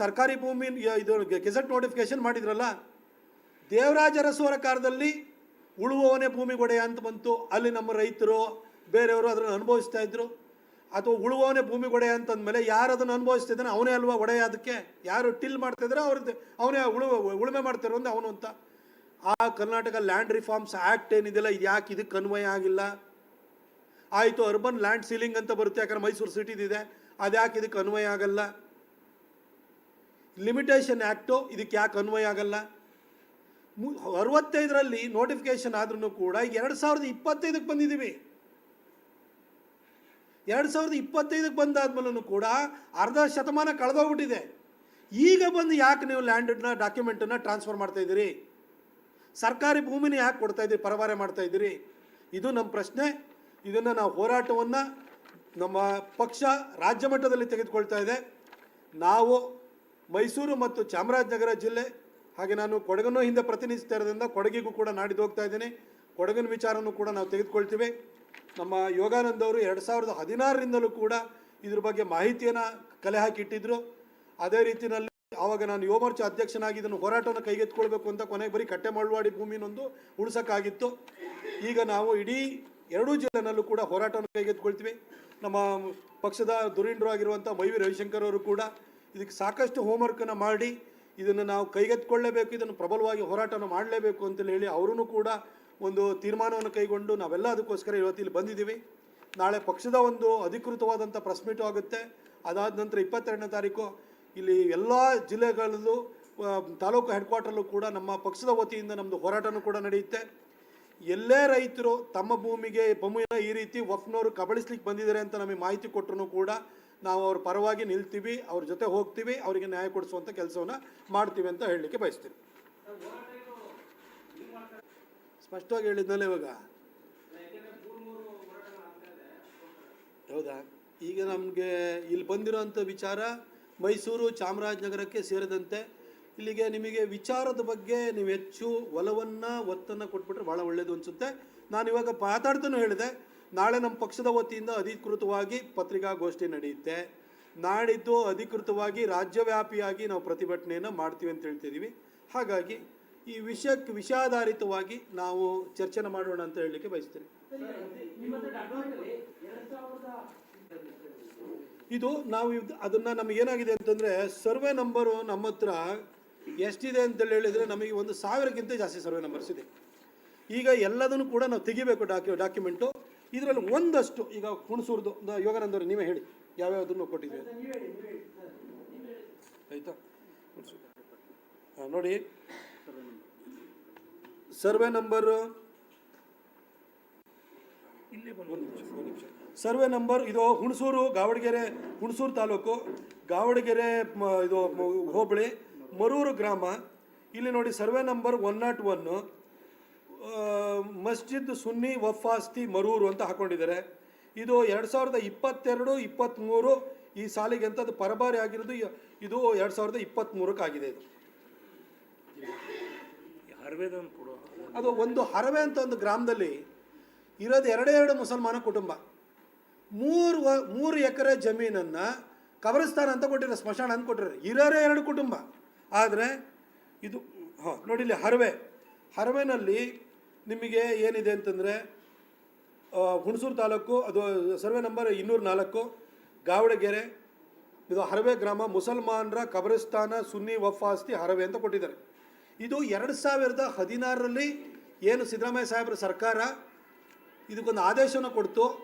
ಸರ್ಕಾರಿ ಭೂಮಿ ಇದು ಗೆಜೆಟ್ ನೋಟಿಫಿಕೇಶನ್ ಮಾಡಿದ್ರಲ್ಲ, ದೇವರಾಜ ಅರಸುವರ ಕಾಲದಲ್ಲಿ ಉಳುವವನೇ ಭೂಮಿ ಒಡೆಯ ಅಂತ ಬಂತು. ಅಲ್ಲಿ ನಮ್ಮ ರೈತರು, ಬೇರೆಯವರು ಅದನ್ನು ಅನುಭವಿಸ್ತಾ ಇದ್ರು. ಅಥವಾ ಉಳುವವನೇ ಭೂಮಿ ಒಡೆಯ ಅಂತಂದಮೇಲೆ ಯಾರು ಅದನ್ನು ಅನುಭವಿಸ್ತಿದ್ದಾನೆ ಅವನೇ ಅಲ್ವಾ ಒಡೆಯ ಅದಕ್ಕೆ? ಯಾರು ಟಿಲ್ ಮಾಡ್ತಿದ್ರೆ ಅವ್ರದ್ದು, ಅವನೇ ಉಳು ಉಳುಮೆ ಮಾಡ್ತಿರೋ ಅಂದರೆ ಅವನು ಅಂತ. ಆ ಕರ್ನಾಟಕ ಲ್ಯಾಂಡ್ ರಿಫಾರ್ಮ್ಸ್ ಆ್ಯಕ್ಟ್ ಏನಿದೆಯಲ್ಲ, ಇದು ಯಾಕೆ ಇದಕ್ಕೆ ಅನ್ವಯ ಆಗಿಲ್ಲ? ಆಯಿತು ಅರ್ಬನ್ ಲ್ಯಾಂಡ್ ಸೀಲಿಂಗ್ ಅಂತ ಬರುತ್ತೆ, ಯಾಕಂದ್ರೆ ಮೈಸೂರು ಸಿಟಿದಿದೆ ಅದು ಯಾಕೆ ಇದಕ್ಕೆ ಅನ್ವಯ ಆಗಲ್ಲ? ಲಿಮಿಟೇಷನ್ ಆ್ಯಕ್ಟು ಇದಕ್ಕೆ ಯಾಕೆ ಅನ್ವಯ ಆಗಲ್ಲ? ಅರವತ್ತೈದರಲ್ಲಿ ನೋಟಿಫಿಕೇಶನ್ ಆದ್ರೂ ಕೂಡ ಎರಡು ಸಾವಿರದ ಇಪ್ಪತ್ತೈದಕ್ಕೆ ಬಂದಿದ್ದೀವಿ ಎರಡು ಸಾವಿರದ ಇಪ್ಪತ್ತೈದಕ್ಕೆ ಬಂದಾದ್ಮೇಲೂ ಕೂಡ ಅರ್ಧ ಶತಮಾನ ಕಳೆದೋಗ್ಬಿಟ್ಟಿದೆ. ಈಗ ಬಂದು ಯಾಕೆ ನೀವು ಲ್ಯಾಂಡನ್ನ ಡಾಕ್ಯುಮೆಂಟನ್ನು ಟ್ರಾನ್ಸ್ಫರ್ ಮಾಡ್ತಾ ಇದ್ದೀರಿ? ಸರ್ಕಾರಿ ಭೂಮಿನ ಯಾಕೆ ಕೊಡ್ತಾ ಇದ್ದೀರಿ, ಪರವಾರೆ ಮಾಡ್ತಾ ಇದ್ದೀರಿ? ಇದು ನಮ್ಮ ಪ್ರಶ್ನೆ. ಇದನ್ನು ನಾವು ಹೋರಾಟವನ್ನು ನಮ್ಮ ಪಕ್ಷ ರಾಜ್ಯ ಮಟ್ಟದಲ್ಲಿ ತೆಗೆದುಕೊಳ್ತಾ ಇದೆ. ನಾವು ಮೈಸೂರು ಮತ್ತು ಚಾಮರಾಜನಗರ ಜಿಲ್ಲೆ ಹಾಗೆ ನಾನು ಕೊಡಗನ್ನು ಹಿಂದೆ ಪ್ರತಿನಿಧಿಸ್ತಾ ಇರೋದ್ರಿಂದ ಕೊಡಗಿಗೂ ಕೂಡ ನಾಡಿದ್ದು ಹೋಗ್ತಾ ಇದ್ದೀನಿ. ಕೊಡಗಿನ ವಿಚಾರನೂ ಕೂಡ ನಾವು ತೆಗೆದುಕೊಳ್ತೀವಿ. ನಮ್ಮ ಯೋಗಾನಂದ್ ಅವರು ಎರಡು ಸಾವಿರದ ಹದಿನಾರರಿಂದಲೂ ಕೂಡ ಇದ್ರ ಬಗ್ಗೆ ಮಾಹಿತಿಯನ್ನು ಕಲೆ ಹಾಕಿಟ್ಟಿದ್ದರು ಅದೇ ರೀತಿಯಲ್ಲಿ ಆವಾಗ ನಾನು ಯುವ ಮೋರ್ಚಾ ಅಧ್ಯಕ್ಷನಾಗಿ ಇದನ್ನು ಹೋರಾಟವನ್ನು ಕೈಗೆತ್ತಿಕೊಳ್ಬೇಕು ಅಂತ ಕೊನೆಗೆ ಬರೀ ಕಟ್ಟೆ ಮಳವಾಡಿ ಭೂಮಿನೊಂದು ಉಳಿಸೋಕ್ಕಾಗಿತ್ತು. ಈಗ ನಾವು ಇಡೀ ಎರಡೂ ಜಿಲ್ಲೆನಲ್ಲೂ ಕೂಡ ಹೋರಾಟವನ್ನು ಕೈಗೆತ್ಕೊಳ್ತೀವಿ ನಮ್ಮ ಪಕ್ಷದ ಧುರೀಣರು ಆಗಿರುವಂಥ ಮೈವಿ ರವಿಶಂಕರ್ ಅವರು ಕೂಡ ಇದಕ್ಕೆ ಸಾಕಷ್ಟು ಹೋಮ್ವರ್ಕನ್ನು ಮಾಡಿ ಇದನ್ನು ನಾವು ಕೈಗೆತ್ತಿಕೊಳ್ಳಲೇಬೇಕು ಇದನ್ನು ಪ್ರಬಲವಾಗಿ ಹೋರಾಟವನ್ನು ಮಾಡಲೇಬೇಕು ಅಂತೇಳಿ ಹೇಳಿ ಅವರೂ ಕೂಡ ಒಂದು ತೀರ್ಮಾನವನ್ನು ಕೈಗೊಂಡು ನಾವೆಲ್ಲ ಅದಕ್ಕೋಸ್ಕರ ಇವತ್ತು ಇಲ್ಲಿ ಬಂದಿದ್ದೀವಿ. ನಾಳೆ ಪಕ್ಷದ ಒಂದು ಅಧಿಕೃತವಾದಂಥ ಪ್ರೆಸ್ ಮೀಟು ಆಗುತ್ತೆ. ಅದಾದ ನಂತರ ಇಪ್ಪತ್ತೆರಡನೇ ತಾರೀಕು ಇಲ್ಲಿ ಎಲ್ಲ ಜಿಲ್ಲೆಗಳಲ್ಲೂ ತಾಲೂಕು ಹೆಡ್ ಕ್ವಾರ್ಟರ್ಲ್ಲೂ ಕೂಡ ನಮ್ಮ ಪಕ್ಷದ ವತಿಯಿಂದ ನಮ್ಮದು ಹೋರಾಟನೂ ಕೂಡ ನಡೆಯುತ್ತೆ. ಎಲ್ಲೇ ರೈತರು ತಮ್ಮ ಭೂಮಿಗೆ, ಭೂಮಿನ ಈ ರೀತಿ ವಫ್ನವರು ಕಬಳಿಸ್ಲಿಕ್ಕೆ ಬಂದಿದ್ದಾರೆ ಅಂತ ನಮಗೆ ಮಾಹಿತಿ ಕೊಟ್ಟರು ಕೂಡ ನಾವು ಅವ್ರ ಪರವಾಗಿ ನಿಲ್ತೀವಿ, ಅವ್ರ ಜೊತೆ ಹೋಗ್ತೀವಿ, ಅವರಿಗೆ ನ್ಯಾಯ ಕೊಡಿಸುವಂಥ ಕೆಲಸವನ್ನು ಮಾಡ್ತೀವಿ ಅಂತ ಹೇಳಲಿಕ್ಕೆ ಬಯಸ್ತೀವಿ ಸ್ಪಷ್ಟವಾಗಿ ಹೇಳಿದ್ನಲ್ಲ ಇವಾಗ? ಹೌದಾ? ಈಗ ನಮಗೆ ಇಲ್ಲಿ ಬಂದಿರೋಂಥ ವಿಚಾರ ಮೈಸೂರು ಚಾಮರಾಜನಗರಕ್ಕೆ ಸೇರಿದಂತೆ ಇಲ್ಲಿಗೆ ನಿಮಗೆ ವಿಚಾರದ ಬಗ್ಗೆ ನೀವು ಹೆಚ್ಚು ಒಲವನ್ನು, ಒತ್ತನ್ನು ಕೊಟ್ಬಿಟ್ರೆ ಭಾಳ ಒಳ್ಳೆಯದು ಅನಿಸುತ್ತೆ. ನಾನು ಇವಾಗ ಮಾತಾಡ್ತಾನೂ ಹೇಳಿದೆ. ನಾಳೆ ನಮ್ಮ ಪಕ್ಷದ ವತಿಯಿಂದ ಅಧಿಕೃತವಾಗಿ ಪತ್ರಿಕಾಗೋಷ್ಠಿ ನಡೆಯುತ್ತೆ. ನಾಡಿದ್ದು ಅಧಿಕೃತವಾಗಿ ರಾಜ್ಯವ್ಯಾಪಿಯಾಗಿ ನಾವು ಪ್ರತಿಭಟನೆಯನ್ನು ಮಾಡ್ತೀವಿ ಅಂತ ಹೇಳ್ತಿದ್ದೀವಿ ಹಾಗಾಗಿ ಈ ವಿಷಯಕ್ಕೆ ವಿಷಯಾಧಾರಿತವಾಗಿ ನಾವು ಚರ್ಚೆನ ಮಾಡೋಣ ಅಂತ ಹೇಳಲಿಕ್ಕೆ ಬಯಸ್ತೀನಿ. ಇದು ನಾವು ಅದನ್ನು ಅದನ್ನ ನಮಗೆ ಏನಾಗಿದೆ ಅಂತಂದ್ರೆ ಸರ್ವೆ ನಂಬರು ನಮ್ಮ ಹತ್ರ ಎಷ್ಟಿದೆ ಅಂತೇಳಿ ಹೇಳಿದ್ರೆ ನಮಗೆ ಒಂದು ಸಾವಿರಕ್ಕಿಂತ ಜಾಸ್ತಿ ಸರ್ವೆ ನಂಬರ್ಸ್ ಇದೆ. ಈಗ ಎಲ್ಲದನ್ನು ಕೂಡ ನಾವು ತೆಗಿಬೇಕು ಡಾಕ್ಯು ಡಾಕ್ಯುಮೆಂಟು. ಇದರಲ್ಲಿ ಒಂದಷ್ಟು, ಈಗ ಹುಣಸೂರ್ದು ನ- ಯೋಗಾನಂದ ಅವರು ನೀವೇ ಹೇಳಿ, ಯಾವ್ಯಾವುದನ್ನು ಕೊಟ್ಟಿದ್ವಿ ಆಯಿತಾ? ನೋಡಿ. Survey number. ಇಲ್ಲಿ ಒಂದು ನಿಮಿಷ. ಸರ್ವೆ ನಂಬರ್ ಇದು ಹುಣಸೂರು ಗಾವಡಗೆರೆ ಹುಣಸೂರು ತಾಲೂಕು ಗಾವಡಗೆರೆ ಮ- ಇದು ಹೋಬಳಿ ಮರೂರು ಗ್ರಾಮ. ಇಲ್ಲಿ ನೋಡಿ survey number one not one ಮಸ್ಜಿದ್ ಸುನ್ನಿ ವಫಾಸ್ತಿ ಮರೂರು ಅಂತ ಹಾಕೊಂಡಿದ್ದಾರೆ. ಇದು ಎರಡು ಸಾವಿರದ ಇಪ್ಪತ್ತೆರಡು ಇಪ್ಪತ್ತ್ಮೂರು ಈ ಸಾಲಿಗೆ ಅಂತದ್ದು ಪರಭಾರಿ ಪರಬಾರಿ ಆಗಿರೋದು ಇದು ಎರಡು ಸಾವಿರದ ಇಪ್ಪತ್ತ್ಮೂರಕ್ಕಾಗಿದೆ ಇದು. ಅದು ಒಂದು ಹರವೆ ಅಂತ ಒಂದು ಗ್ರಾಮದಲ್ಲಿ ಇರೋದು ಎರಡೇ ಎರಡು ಮುಸಲ್ಮಾನ ಕುಟುಂಬ. ಮೂರು ಮೂರು ಎಕರೆ ಜಮೀನನ್ನು ಕಬ್ರಸ್ತಾನ ಅಂತ ಕೊಟ್ಟಿರೋ ಸ್ಮಶಾನ ಅಂತ ಕೊಟ್ಟಿರೋ ಇರೋರೇ ಎರಡು ಕುಟುಂಬ. ಆದರೆ ಇದು, ಹಾಂ, ನೋಡಿ ಇಲ್ಲಿ ಹರವೆ. ಹರವೆನಲ್ಲಿ ನಿಮಗೆ ಏನಿದೆ ಅಂತಂದರೆ ಹುಣಸೂರು ತಾಲೂಕು, ಅದು ಸರ್ವೆ ನಂಬರ್ ಇನ್ನೂರ ನಾಲ್ಕು, ಗಾವಡಗೆರೆ, ಇದು ಹರವೆ ಗ್ರಾಮ, ಮುಸಲ್ಮಾನರ ಕಬ್ರಸ್ತಾನ ಸುನ್ನಿ ವಫಾಸ್ತಿ ಹರವೆ ಅಂತ ಕೊಟ್ಟಿದ್ದಾರೆ. ಇದು ಎರಡು ಸಾವಿರದ ಹದಿನಾರರಲ್ಲಿ ಏನು ಸಿದ್ದರಾಮಯ್ಯ ಸಾಹೇಬರ ಸರ್ಕಾರ ಇದಕ್ಕೊಂದು ಆದೇಶವನ್ನು ಕೊಡ್ತು.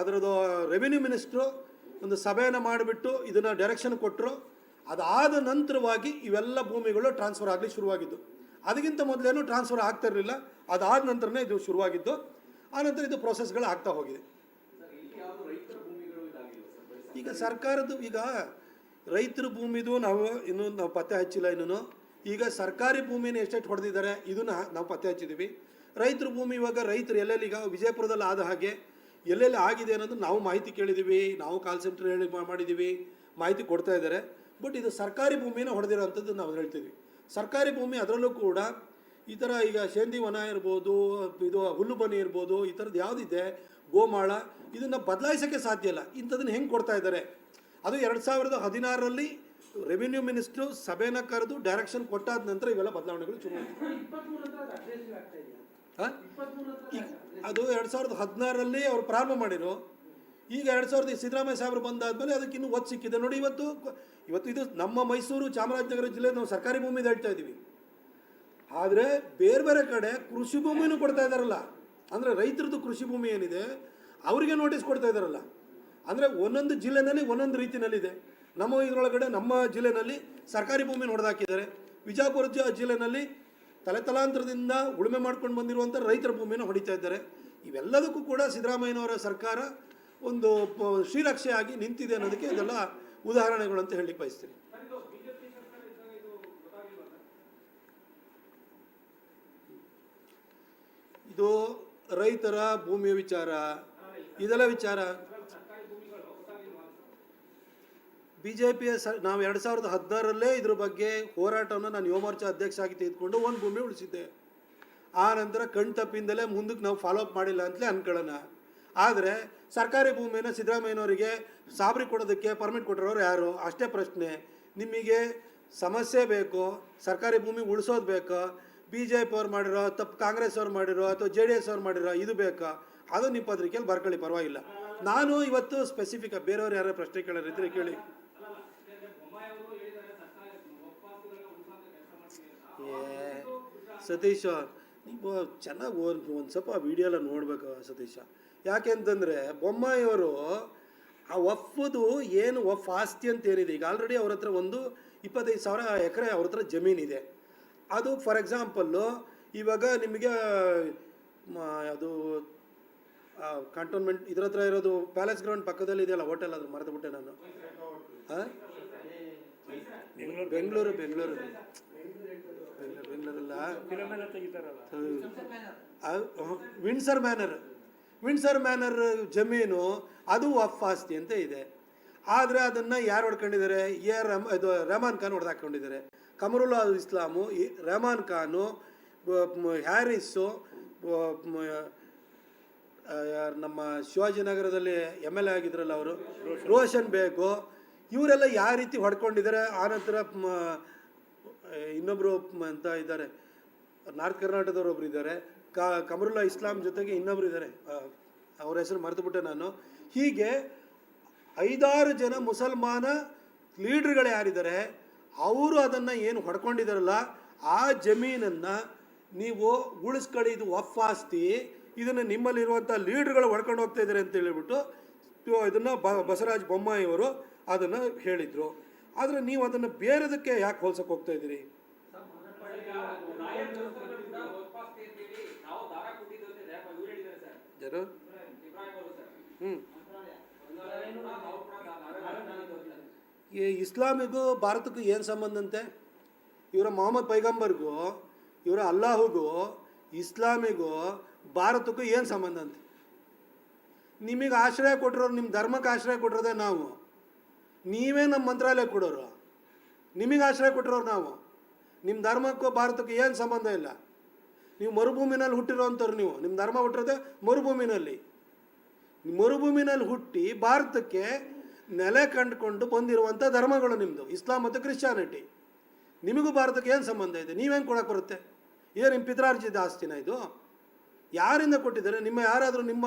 ಅದರದ್ದು ರೆವಿನ್ಯೂ ಮಿನಿಸ್ಟ್ರು ಒಂದು ಸಭೆಯನ್ನು ಮಾಡಿಬಿಟ್ಟು ಇದನ್ನು ಡೈರೆಕ್ಷನ್ ಕೊಟ್ಟರು ಅದಾದ ನಂತರವಾಗಿ ಇವೆಲ್ಲ ಭೂಮಿಗಳು ಟ್ರಾನ್ಸ್ಫರ್ ಆಗಲಿ ಶುರುವಾಗಿದ್ದು. ಅದಕ್ಕಿಂತ ಮೊದಲೇನು ಟ್ರಾನ್ಸ್ಫರ್ ಆಗ್ತಾ ಇರಲಿಲ್ಲ. ಅದಾದ ನಂತರನೇ ಇದು ಶುರುವಾಗಿದ್ದು. ಆನಂತರ ಇದು ಪ್ರೊಸೆಸ್ಗಳು ಆಗ್ತಾ ಹೋಗಿದೆ. ಈಗ ಸರ್ಕಾರದ್ದು, ಈಗ ರೈತರ ಭೂಮಿದು ನಾವು ಇನ್ನೂ ನಾವು ಪತ್ತೆ ಹಚ್ಚಿಲ್ಲ ಇನ್ನೂ ಈಗ ಸರ್ಕಾರಿ ಭೂಮಿನ ಎಷ್ಟೆಷ್ಟು ಹೊಡೆದಿದ್ದಾರೆ, ಇದನ್ನ ನಾವು ಪತ್ತೆ ಹಚ್ಚಿದ್ದೀವಿ. ರೈತರ ಭೂಮಿ ಇವಾಗ ರೈತರು ಎಲ್ಲೆಲ್ಲಿ ಈಗ ವಿಜಯಪುರದಲ್ಲಿ ಆದ ಹಾಗೆ ಎಲ್ಲೆಲ್ಲಿ ಆಗಿದೆ ಅನ್ನೋದು ನಾವು ಮಾಹಿತಿ ಕೇಳಿದ್ದೀವಿ, ನಾವು ಕಾಲ್ ಸೆಂಟರ್ ಹೇಳಿ ಮಾಡಿದ್ದೀವಿ, ಮಾಹಿತಿ ಕೊಡ್ತಾ ಇದ್ದಾರೆ. ಬಟ್ ಇದು ಸರ್ಕಾರಿ ಭೂಮಿನ ಹೊಡೆದಿರೋಂಥದ್ದು ನಾವು ಹೇಳ್ತೀವಿ. ಸರ್ಕಾರಿ ಭೂಮಿ ಅದರಲ್ಲೂ ಕೂಡ ಈ ಥರ ಈಗ ಶೇಂದಿ ವನ ಇರ್ಬೋದು, ಇದು ಹುಲ್ಲು ಬನಿ ಇರ್ಬೋದು, ಈ ಥರದ್ದು ಯಾವುದಿದೆ, ಗೋಮಾಳ, ಇದನ್ನು ಬದಲಾಯಿಸೋಕ್ಕೆ ಸಾಧ್ಯ ಇಲ್ಲ. ಇಂಥದನ್ನು ಹೆಂಗೆ ಕೊಡ್ತಾ ಇದ್ದಾರೆ? ಅದು ಎರಡು ಸಾವಿರದ ಹದಿನಾರರಲ್ಲಿ ರೆವಿನ್ಯೂ ಮಿನಿಸ್ಟ್ರು ಸಭೆನ ಕರೆದು ಡೈರೆಕ್ಷನ್ ಕೊಟ್ಟಾದ ನಂತರ ಇವೆಲ್ಲ ಬದಲಾವಣೆಗಳು ಶುರು ಅದು ಎರಡು ಸಾವಿರದ ಹದಿನಾರರಲ್ಲಿ ಅವರು ಪ್ರಾರಂಭ ಮಾಡಿರು ಈಗ ಎರಡು ಸಾವಿರದ ಸಿದ್ದರಾಮಯ್ಯ ಸಾಹೇಬರು ಬಂದಾದಮೇಲೆ ಅದಕ್ಕೆ ಇನ್ನೂ ಒತ್ತು ಸಿಕ್ಕಿದೆ. ನೋಡಿ ಇವತ್ತು ಇವತ್ತು ಇದು ನಮ್ಮ ಮೈಸೂರು ಚಾಮರಾಜನಗರ ಜಿಲ್ಲೆ ನಾವು ಸರ್ಕಾರಿ ಭೂಮಿ ಹೇಳ್ತಾ ಇದ್ದೀವಿ. ಆದರೆ ಬೇರೆ ಬೇರೆ ಕಡೆ ಕೃಷಿ ಭೂಮಿನೂ ಕೊಡ್ತಾ ಇದ್ದಾರಲ್ಲ ಅಂದರೆ ರೈತರದ್ದು ಕೃಷಿ ಭೂಮಿ ಏನಿದೆ ಅವರಿಗೆ ನೋಟಿಸ್ ಕೊಡ್ತಾ ಇದ್ದಾರಲ್ಲ ಅಂದರೆ ಒಂದೊಂದು ಜಿಲ್ಲೆನಲ್ಲಿ ಒಂದೊಂದು ರೀತಿಯಲ್ಲಿದೆ ನಮ್ಮ ಇದರೊಳಗಡೆ ನಮ್ಮ ಜಿಲ್ಲೆನಲ್ಲಿ ಸರ್ಕಾರಿ ಭೂಮಿ ಹೊಡೆದಾಕಿದ್ದಾರೆ ವಿಜಯಪುರ ಜಿಲ್ಲೆನಲ್ಲಿ ತಲೆ ತಲಾಂತರದಿಂದ ಉಳುಮೆ ಮಾಡ್ಕೊಂಡು ಬಂದಿರುವಂಥ ರೈತರ ಭೂಮಿಯನ್ನು ಹೊಡಿತಾ ಇದ್ದಾರೆ. ಇವೆಲ್ಲದಕ್ಕೂ ಕೂಡ ಸಿದ್ದರಾಮಯ್ಯನವರ ಸರ್ಕಾರ ಒಂದು ಶ್ರೀರಕ್ಷೆಯಾಗಿ ನಿಂತಿದೆ ಅನ್ನೋದಕ್ಕೆ ಇದೆಲ್ಲ ಉದಾಹರಣೆಗಳು ಅಂತ ಹೇಳಲಿಕ್ಕೆ ಬಯಸ್ತೀನಿ. ಇದು ರೈತರ ಭೂಮಿಯ ವಿಚಾರ, ಇದೆಲ್ಲ ವಿಚಾರ? ಬಿ ಜೆ ಪಿಯ ಸ, ನಾವು ಎರಡು ಸಾವಿರದ ಹದಿನಾರರಲ್ಲೇ ಇದ್ರ ಬಗ್ಗೆ ಹೋರಾಟವನ್ನು ನಾನು ಯುವ ಮೋರ್ಚಾ ಅಧ್ಯಕ್ಷ ಆಗಿ ತೆಗೆದುಕೊಂಡು ಒಂದು ಭೂಮಿ ಉಳಿಸಿದ್ದೆ. ಆ ನಂತರ ಕಣ್ ತಪ್ಪಿಂದಲೇ ಮುಂದಕ್ಕೆ ನಾವು ಫಾಲೋ ಅಪ್ ಮಾಡಿಲ್ಲ ಅಂತಲೇ ಅನ್ಕೊಳ್ಳೋಣ. ಆದರೆ ಸರ್ಕಾರಿ ಭೂಮಿಯನ್ನು ಸಿದ್ದರಾಮಯ್ಯನವರಿಗೆ ಸಾಬರಿ ಕೊಡೋದಕ್ಕೆ ಪರ್ಮಿಟ್ ಕೊಟ್ಟಿರೋರು ಯಾರು? ಅಷ್ಟೇ ಪ್ರಶ್ನೆ. ನಿಮಗೆ ಸಮಸ್ಯೆ ಬೇಕು, ಸರ್ಕಾರಿ ಭೂಮಿ ಉಳಿಸೋದು ಬೇಕಾ? ಬಿ ಜೆ ಪಿ ಅವ್ರು ಮಾಡಿರೋ, ತಪ್ಪು ಕಾಂಗ್ರೆಸ್ ಅವ್ರು ಮಾಡಿರೋ, ಅಥವಾ ಜೆ ಡಿ ಎಸ್ ಅವ್ರು ಮಾಡಿರೋ ಇದು ಬೇಕಾ? ಅದು ನಿಮ್ಮ ಪತ್ರಿಕೆಯಲ್ಲಿ ಬರ್ಕೊಳ್ಳಿ, ಪರವಾಗಿಲ್ಲ. ನಾನು ಇವತ್ತು ಸ್ಪೆಸಿಫಿಕ್ ಬೇರೆಯವ್ರು ಯಾರೋ ಪ್ರಶ್ನೆ ಕೇಳೋರಿದ್ರೆ ಕೇಳಿ. ಸತೀಶ ನೀವು ಚೆನ್ನಾಗಿ ಓದ್ ಒಂದು ಸ್ವಲ್ಪ ವೀಡಿಯೋ ಎಲ್ಲ ನೋಡ್ಬೇಕು ಸತೀಶ. ಯಾಕೆ ಅಂತಂದರೆ ಬೊಮ್ಮಾಯಿಯವರು ಆ ಒಫ್ದು ಏನು ಒಫ್ ಆಸ್ತಿ ಅಂತ ಏನಿದೆ ಈಗ ಆಲ್ರೆಡಿ ಅವ್ರ ಹತ್ರ ಒಂದು ಇಪ್ಪತ್ತೈದು ಸಾವಿರ ಎಕರೆ ಅವ್ರ ಹತ್ರ ಜಮೀನಿದೆ ಅದು ಫಾರ್ ಎಕ್ಸಾಂಪಲ್ಲು ಇವಾಗ ನಿಮಗೆ ಅದು ಕಂಟೋನ್ಮೆಂಟ್ ಇದ್ರ ಹತ್ರ ಇರೋದು ಪ್ಯಾಲೇಸ್ ಗ್ರೌಂಡ್ ಪಕ್ಕದಲ್ಲಿ ಇದೆಯಲ್ಲ ಹೋಟೆಲ್ ಅದು ಮರೆತು ಬಿಟ್ಟೆ ನಾನು. ಹಾಂ? Bengaluru Bengaluru. Windsor Manor Windsor Manor ಜಮೀನು ಅದು ವಫ್ ಆಸ್ತಿ ಅಂತ ಇದೆ. ಆದರೆ ಅದನ್ನು ಯಾರು ಹೊಡ್ಕೊಂಡಿದ್ದಾರೆ? ಎ ರಮ್ ಇದು ರೆಹಮಾನ್ ಖಾನ್ ಹೊಡೆದಾಕೊಂಡಿದ್ದಾರೆ ಕಮರುಲ್ಲಾ ಇಸ್ಲಾಮು ರೆಹಮಾನ್ ಖಾನು ಹ್ಯಾರಿಸ್ಸು ನಮ್ಮ ಶಿವಾಜಿನಗರದಲ್ಲಿ ಎಂ ಎಲ್ ಎ ಆಗಿದ್ರಲ್ಲ ಅವರು ರೋಷನ್ ಬೇಗು ಇವರೆಲ್ಲ ಯಾವ ರೀತಿ ಹೊಡ್ಕೊಂಡಿದ್ದಾರೆ? ಆನಂತರ ಇನ್ನೊಬ್ಬರು ಅಂತ ಇದ್ದಾರೆ. ನಾರ್ತ್ ಕರ್ನಾಟಕದವ್ರು ಒಬ್ರು ಇದ್ದಾರೆ. ಕಮರುಲ್ಲಾ ಇಸ್ಲಾಂ ಜೊತೆಗೆ ಇನ್ನೊಬ್ರು ಇದ್ದಾರೆ. ಅವ್ರ ಹೆಸರು ಮರೆತುಬಿಟ್ಟೆ ನಾನು. ಹೀಗೆ ಐದಾರು ಜನ ಮುಸಲ್ಮಾನ ಲೀಡ್ರ್ಗಳು ಯಾರಿದ್ದಾರೆ, ಅವರು ಅದನ್ನು ಏನು ಹೊಡ್ಕೊಂಡಿದ್ದಾರಲ್ಲ, ಆ ಜಮೀನನ್ನು ನೀವು ಉಳಿಸ್ಕೊಳ್ಳಿ ಇದು ವಫ್ ಆಸ್ತಿ ಇದನ್ನು ನಿಮ್ಮಲ್ಲಿರುವಂಥ ಲೀಡ್ರ್ಗಳು ಹೊಡ್ಕೊಂಡು ಹೋಗ್ತಾ ಇದ್ದಾರೆ ಅಂತ ಹೇಳಿಬಿಟ್ಟು, ಇದನ್ನು ಬಸವರಾಜ ಬೊಮ್ಮಾಯಿಯವರು ಅದನ್ನು ಹೇಳಿದರು. ಆದರೆ ನೀವು ಅದನ್ನು ಬೇರೆದಕ್ಕೆ ಯಾಕೆ ಹೋಲ್ಸಕ್ಕೆ ಹೋಗ್ತಾ ಇದ್ದೀರಿ? ಹ್ಞೂ ಈ ಇಸ್ಲಾಮಿಗೂ ಭಾರತಕ್ಕೂ ಏನು ಸಂಬಂಧ ಅಂತೆ? ಇವರ ಮೊಹಮ್ಮದ್ ಪೈಗಂಬರ್ಗೂ, ಇವರ ಅಲ್ಲಾಹುಗೂ, ಇಸ್ಲಾಮಿಗೂ ಭಾರತಕ್ಕೂ ಏನು ಸಂಬಂಧ ಅಂತೆ? ನಿಮಗೆ ಆಶ್ರಯ ಕೊಟ್ಟಿರೋರು ನಿಮ್ಮ ಧರ್ಮಕ್ಕೆ ಆಶ್ರಯ ಕೊಟ್ಟಿರೋದೇ ನಾವು. ನೀವೇ ನಮ್ಮ ಮಂತ್ರಾಲಯ ಕೊಡೋರು. ನಿಮಗೆ ಆಶ್ರಯ ಕೊಟ್ಟಿರೋರು ನಾವು. ನಿಮ್ಮ ಧರ್ಮಕ್ಕೂ ಭಾರತಕ್ಕೂ ಏನು ಸಂಬಂಧ ಇಲ್ಲ. ನೀವು ಮರುಭೂಮಿನಲ್ಲಿ ಹುಟ್ಟಿರೋಂಥವ್ರು ನೀವು. ನಿಮ್ಮ ಧರ್ಮ ಹುಟ್ಟಿರೋದೆ ಮರುಭೂಮಿನಲ್ಲಿ. ಮರುಭೂಮಿನಲ್ಲಿ ಹುಟ್ಟಿ ಭಾರತಕ್ಕೆ ನೆಲೆ ಕಂಡುಕೊಂಡು ಬಂದಿರುವಂಥ ಧರ್ಮಗಳು ನಿಮ್ಮದು ಇಸ್ಲಾಂ ಮತ್ತು ಕ್ರಿಶ್ಚಿಯಾನಿಟಿ. ನಿಮಗೂ ಭಾರತಕ್ಕೆ ಏನು ಸಂಬಂಧ ಇದೆ? ನೀವೇನು ಕೊಡಕ್ಕೆ ಬರುತ್ತೆ? ಏನು ನಿಮ್ಮ ಪಿತ್ರಾರ್ಜಿತ ಆಸ್ತಿನ ಇದು? ಯಾರಿಂದ ಕೊಟ್ಟಿದ್ದಾರೆ? ನಿಮ್ಮ ಯಾರಾದರೂ ನಿಮ್ಮ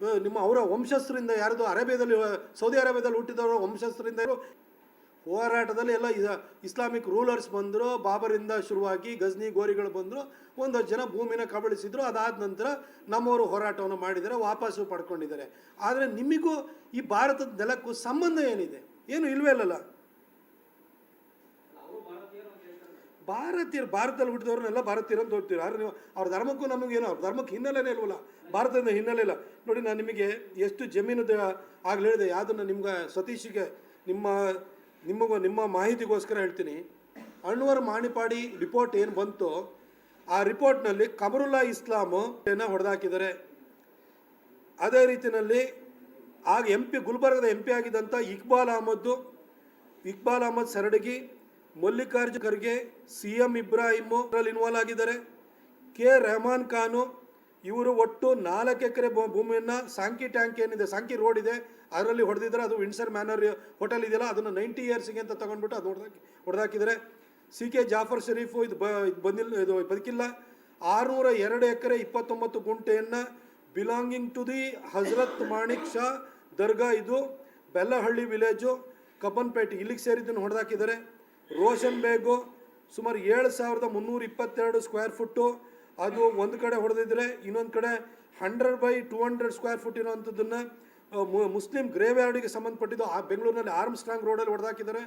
ನಿಮ್ಮ ಅವರ ವಂಶಸ್ಥರಿಂದ ಯಾರ್ದು ಅರೇಬಿಯಾದಲ್ಲಿ ಸೌದಿ ಅರೇಬಿಯಾದಲ್ಲಿ ಹುಟ್ಟಿದವರ ವಂಶಸ್ಥರಿಂದ ಹೋರಾಟದಲ್ಲಿ ಎಲ್ಲ ಇಸ್ಲಾಮಿಕ್ ರೂಲರ್ಸ್ ಬಂದರು, ಬಾಬರಿಂದ ಶುರುವಾಗಿ ಗಜ್ನಿ ಗೋರಿಗಳು ಬಂದರು ಒಂದಷ್ಟು ಜನ ಭೂಮಿನ ಕಬಳಿಸಿದ್ರು, ಅದಾದ ನಂತರ ನಮ್ಮವರು ಹೋರಾಟವನ್ನು ಮಾಡಿದರೆ, ವಾಪಸ್ಸು ಪಡ್ಕೊಂಡಿದ್ದಾರೆ. ಆದರೆ ನಿಮಗೂ ಈ ಭಾರತದ ನೆಲಕ್ಕೂ ಸಂಬಂಧ ಏನಿದೆ? ಏನು ಇಲ್ವೇ ಇಲ್ಲಲ್ಲ? ಭಾರತೀಯರು ಭಾರತದಲ್ಲಿ ಹುಟ್ಟಿದವ್ರನ್ನೆಲ್ಲ ಭಾರತೀಯರು ಅಂತ ಹೋಗ್ತೀವಿ ಆದ್ರೆ ನೀವು ಅವ್ರ ಧರ್ಮಕ್ಕೂ ನಮಗೇನು ಅವ್ರ ಧರ್ಮಕ್ಕೆ ಹಿನ್ನೆಲೆನೇ ಇಲ್ವಲ್ಲ? ಭಾರತದ ಹಿನ್ನೆಲೆ ಇಲ್ಲ. ನೋಡಿ, ನಾನು ನಿಮಗೆ ಎಷ್ಟು ಜಮೀನು ಆಗಲೇ ಹೇಳಿದೆ. ಯಾವುದನ್ನು ನಿಮ್ಗೆ ಸತೀಶಿಗೆ, ನಿಮ್ಮ, ನಿಮಗೂ, ನಿಮ್ಮ ಮಾಹಿತಿಗೋಸ್ಕರ ಹೇಳ್ತೀನಿ. ಅಣ್ವರ್ ಮಾಣಿಪಾಡಿ ರಿಪೋರ್ಟ್ ಏನು ಬಂತು, ಆ ರಿಪೋರ್ಟ್ನಲ್ಲಿ ಕಮರುಲ್ಲಾ ಇಸ್ಲಾಮು ಹೊಡೆದಾಕಿದ್ದಾರೆ. ಅದೇ ರೀತಿಯಲ್ಲಿ ಆಗ ಎಂ ಪಿ ಗುಲ್ಬರ್ಗದ M P ಆಗಿದ್ದಂಥ Iqbal Ahmed, Iqbal Ahmed Saradagi Mallikarjun Kharge C M Ibrahim involve ಆಗಿದ್ದಾರೆ. ಕೆ ರೆಹಮಾನ್ ಖಾನು, ಇವರು ಒಟ್ಟು ನಾಲ್ಕು ಎಕರೆ ಭೂಮಿಯನ್ನು ಸಾಂಕಿ ಟ್ಯಾಂಕ್ ಏನಿದೆ, ಸಾಂಕಿ ರೋಡ್ ಇದೆ, ಅದರಲ್ಲಿ ಹೊಡೆದಿದ್ದಾರೆ. ಅದು ವಿನ್ಸರ್ ಮ್ಯಾನರ್ ಹೋಟೆಲ್ ಇದೆಯಲ್ಲ, ಅದನ್ನು ನೈಂಟಿ ಇಯರ್ಸ್ಗೆ ಅಂತ ತಗೊಂಡ್ಬಿಟ್ಟು ಅದು ಹೊಡೆದಾಕಿ ಹೊಡೆದಾಕಿದ್ದಾರೆ. ಸಿ ಕೆ ಜಾಫರ್ ಶರೀಫು ಇದು ಬ ಇದು ಬಂದಿಲ್ಲ, ಇದು ಬದುಕಿಲ್ಲ. ಆರುನೂರ ಎರಡು ಎಕರೆ ಇಪ್ಪತ್ತೊಂಬತ್ತು ಗುಂಟೆಯನ್ನು belonging to the Hazrat Manik Shah Dargah ಇದು, ಬೆಲ್ಲಹಳ್ಳಿ ವಿಲೇಜು ಕಬ್ಬನ್ಪೇಟೆ ಇಲ್ಲಿಗೆ ಸೇರಿದ್ದನ್ನು ಹೊಡೆದಾಕಿದ್ದಾರೆ. ರೋಷನ್ ಬೇಗು ಸುಮಾರು ಏಳು ಸಾವಿರದ ಮುನ್ನೂರ ಇಪ್ಪತ್ತೆರಡು ಸ್ಕ್ವೇರ್ ಫುಟ್ಟು ಅದು ಒಂದು ಕಡೆ ಹೊಡೆದಿದ್ರೆ ಇನ್ನೊಂದು ಕಡೆ hundred by two hundred square foot ಇರೋವಂಥದ್ದನ್ನು Muslim ಗ್ರೇವ್ಯಾರ್ಡಿಗೆ ಸಂಬಂಧಪಟ್ಟಿದ್ದು ಆ ಬೆಂಗಳೂರಿನಲ್ಲಿ ಆರ್ಮ್ ಸ್ಟ್ರಾಂಗ್ ರೋಡಲ್ಲಿ ಹೊಡೆದಾಕಿದ್ದಾರೆ.